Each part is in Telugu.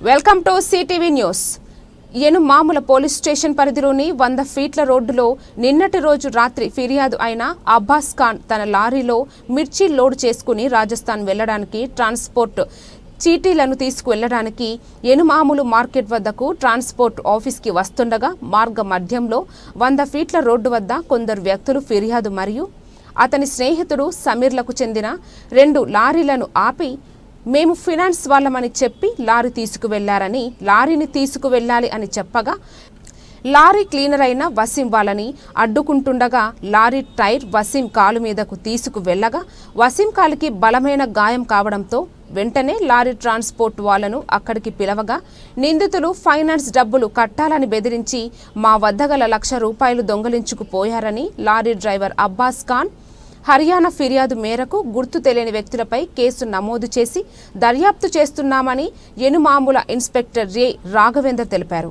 Welcome to CTV news. మామూల police station పరిధిలోని వంద ఫీట్ల రోడ్డులో నిన్నటి రోజు రాత్రి ఫిర్యాదు అయిన అబ్బాస్ ఖాన్ తన లారీలో మిర్చి లోడ్ చేసుకుని రాజస్థాన్ వెళ్ళడానికి ట్రాన్స్పోర్ట్ చీటీలను తీసుకువెళ్ళడానికి ఎనుమాములు మార్కెట్ వద్దకు ట్రాన్స్పోర్ట్ ఆఫీస్కి వస్తుండగా మార్గ మధ్యంలో వంద ఫీట్ల రోడ్డు వద్ద కొందరు వ్యక్తులు ఫిర్యాదు మరియు అతని స్నేహితుడు సమీర్లకు చెందిన రెండు లారీలను ఆపి మేము ఫినాన్స్ వాళ్ళమని చెప్పి లారీ తీసుకువెళ్ళారని లారీని తీసుకువెళ్ళాలి అని చెప్పగా లారీ క్లీనర్ అయిన వసీం వాళ్ళని అడ్డుకుంటుండగా లారీ టైర్ వసీం కాలు మీదకు తీసుకువెళ్ళగా వసీం కాలుకి బలమైన గాయం కావడంతో వెంటనే లారీ ట్రాన్స్పోర్ట్ వాళ్ళను అక్కడికి పిలవగా నిందితులు ఫైనాన్స్ డబ్బులు కట్టాలని బెదిరించి మా వద్ద గల లక్ష రూపాయలు దొంగలించుకుపోయారని లారీ డ్రైవర్ అబ్బాస్ ఖాన్ హర్యానా ఫిర్యాదు మేరకు గుర్తు తెలియని వ్యక్తులపై కేసు నమోదు చేసి దర్యాప్తు చేస్తున్నామని ఎనుమాముల ఇన్స్పెక్టర్ రే రాఘవేందర్ తెలిపారు.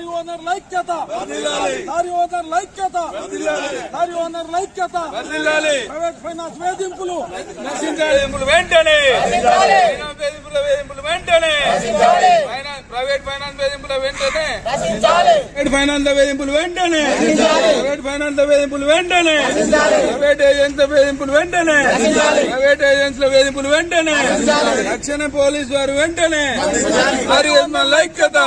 లారీ ఓనర్ ఐక్యత లారీ ఓనర్ ఐక్యత లారీ ఓనర్ ఐక్యత ప్రైవేట్ ఫైనాన్స్ వేధింపులు. వెంటనే. వేధింపుల వేధింపులు వెంటనే. ప్రైవేట్ ఫైనాన్స్ వేధింపుల వెంటనే. ప్రైవేట్ ఫైనాన్స్ వేధింపులు వెంటనే. ప్రైవేట్ ఫైనాన్స్ వేధింపులు వెంటనే. ప్రైవేట్ ఏజెన్సీల వేధింపులు వెంటనే. ప్రైవేట్ ఏజెన్సీల వేధింపులు వెంటనే. రక్షణ పోలీసు వారు వెంటనే. వారి ఐక్యత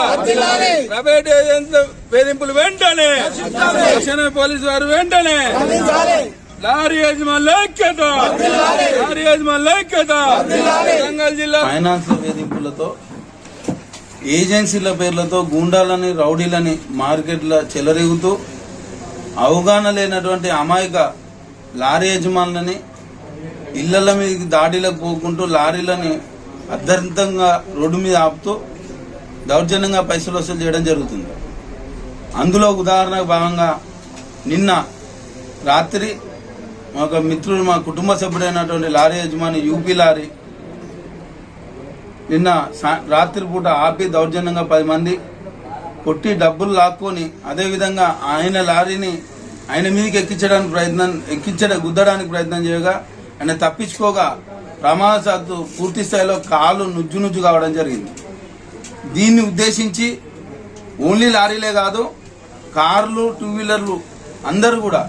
ప్రైవేట్ ఏజెన్సీల వేధింపులు వెంటనే. రక్షణ పోలీసు వారు వెంటనే. లారీ యజమానుల ఐక్యత లారీ యజమానుల ఐక్యత వరంగల్ జిల్లా ఫైనాన్స్ వేధింపులతో ఏజెన్సీల పేర్లతో గూండాలని రౌడీలని మార్కెట్ల చెలరేగుతూ అవగాహన లేనటువంటి అమాయక లారీ యజమానులని ఇళ్ళల మీదకి దాడిలకు పోకుంటూ లారీలని అర్ధంతంగా రోడ్డు మీద ఆపుతూ దౌర్జన్యంగా పైసలు వసూలు చేయడం జరుగుతుంది. అందులో ఉదాహరణకు భాగంగా నిన్న రాత్రి మా మిత్రుడు మా కుటుంబ సభ్యుడైనటువంటి లారీ యజమాని యూపీ లారీ నిన్న రాత్రిపూట ఆపి దౌర్జన్యంగా పది మంది కొట్టి డబ్బులు లాక్కొని అదేవిధంగా ఆయన లారీని ఆయన మీదకి ఎక్కించడానికి ప్రయత్నం ఎక్కించడం గుద్దడానికి ప్రయత్నం చేయగా ఆయన తప్పించుకోగా ప్రమాదశాత్తు పూర్తి స్థాయిలో కాలు నుజ్జు నుజ్జు కావడం జరిగింది. దీన్ని ఉద్దేశించి ఓన్లీ లారీలే కాదు కార్లు టూ వీలర్లు అందరూ కూడా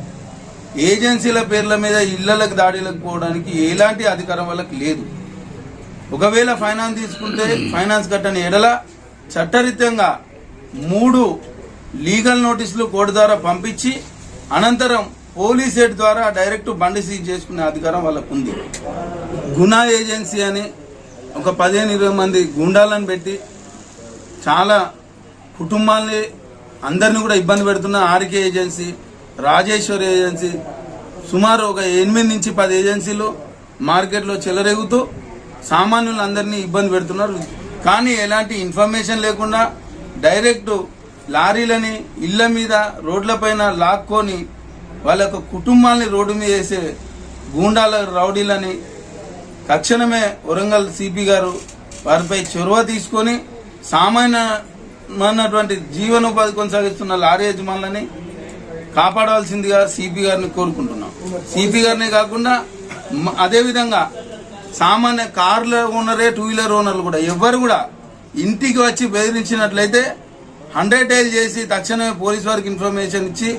ఏజెన్సీల పేర్ల మీద ఇళ్ళలకు దాడిలకు పోవడానికి ఎలాంటి అధికారం వాళ్ళకి లేదు. ఒకవేళ ఫైనాన్స్ తీసుకుంటే ఫైనాన్స్ కట్టని ఎడల చట్టరీత్యంగా మూడు లీగల్ నోటీసులు కోర్టు ద్వారా పంపించి అనంతరం పోలీస్ హెడ్ ద్వారా డైరెక్ట్ బండి సీజ్ చేసుకునే అధికారం వాళ్ళకు ఉంది గునా ఏజెన్సీ అని ఒక పదిహేను ఇరవై మంది గుండాలను పెట్టి చాలా కుటుంబాల్ని అందరిని కూడా ఇబ్బంది పెడుతున్న ఆర్కే ఏజెన్సీ రాజేశ్వరి ఏజెన్సీ సుమారు ఒక ఎనిమిది నుంచి పది ఏజెన్సీలు మార్కెట్లో చెలరేగుతూ సామాన్యులందరినీ ఇబ్బంది పెడుతున్నారు. కానీ ఎలాంటి ఇన్ఫర్మేషన్ లేకుండా డైరెక్ట్ లారీలని ఇళ్ళ మీద రోడ్లపైన లాక్కొని వాళ్ళ యొక్క కుటుంబాన్ని రోడ్డు మీద వేసే గూండాల రౌడీలని తక్షణమే వరంగల్ సిపి గారు వారిపై చొరవ తీసుకొని సామాన్యమైనటువంటి జీవనోపాధి కొనసాగిస్తున్న లారీ యజమానులని కాపాడవలసిందిగా సిపి గారిని కోరుకుంటున్నాం. సిపి గారిని కాకుండా అదేవిధంగా సామాన్య కార్ల ఓనరే టూ వీలర్ ఓనర్లు కూడా ఎవ్వరు కూడా ఇంటికి వచ్చి బెదిరించినట్లయితే హండ్రెడ్ డైల్ చేసి తక్షణమే పోలీస్ వారికి ఇన్ఫర్మేషన్ ఇచ్చి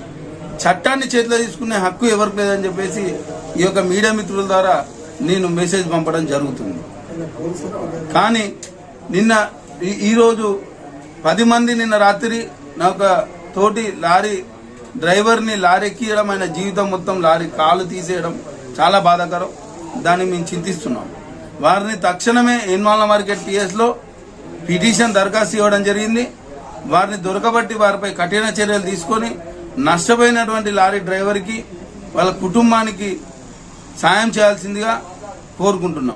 చట్టాన్ని చేతిలో తీసుకునే హక్కు ఎవరికి లేదని చెప్పేసి ఈ యొక్క మీడియా మిత్రుల ద్వారా నేను మెసేజ్ పంపడం జరుగుతుంది. కానీ నిన్న ఈ- ఈరోజు పది మంది నిన్న రాత్రి నా ఒక తోటి లారీ డ్రైవర్ని లారీ ఎక్కియడం ఆయన జీవితం మొత్తం లారీ కాలు తీసేయడం చాలా బాధాకరం. దాన్ని మేము చింతిస్తున్నాం. వారిని తక్షణమే ఎన్మాల మార్కెట్ పిఎస్లో పిటిషన్ దరఖాస్తు ఇవ్వడం జరిగింది. వారిని దొరకబట్టి వారిపై కఠిన చర్యలు తీసుకొని నష్టపోయినటువంటి లారీ డ్రైవర్కి వాళ్ళ కుటుంబానికి సాయం చేయాల్సిందిగా కోరుకుంటున్నాం.